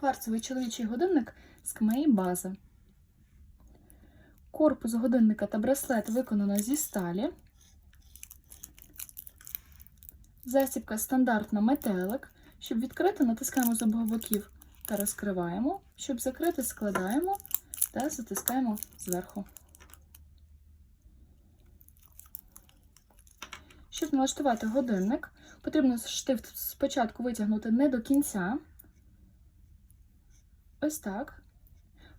Кварцевий чоловічий годинник з КМЕї база. Корпус годинника та браслет виконано зі сталі. Засібка стандартна метелик. Щоб відкрити, натискаємо з обох боків та розкриваємо. Щоб закрити, складаємо та затискаємо зверху. Щоб налаштувати годинник, потрібно штифт спочатку витягнути не до кінця. Ось так.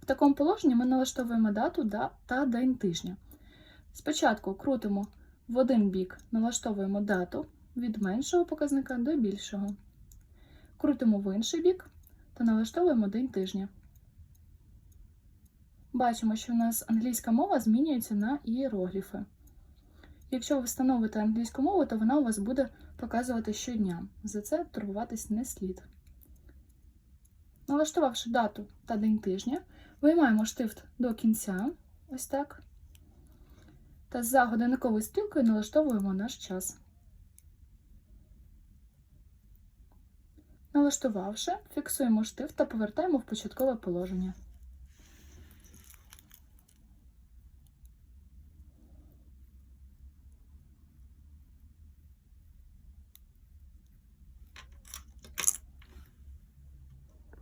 В такому положенні ми налаштовуємо дату да- та день тижня. Спочатку крутимо в один бік, налаштовуємо дату від меншого показника до більшого. Крутимо в інший бік та налаштовуємо день тижня. Бачимо, що у нас англійська мова змінюється на ієрогліфи. Якщо ви встановите англійську мову, то вона у вас буде показувати щодня. За це турбуватись не слід. Налаштувавши дату та день тижня, виймаємо штифт до кінця, ось так. Та за годинниковою стрілкою налаштовуємо наш час. Налаштувавши, фіксуємо штифт та повертаємо в початкове положення.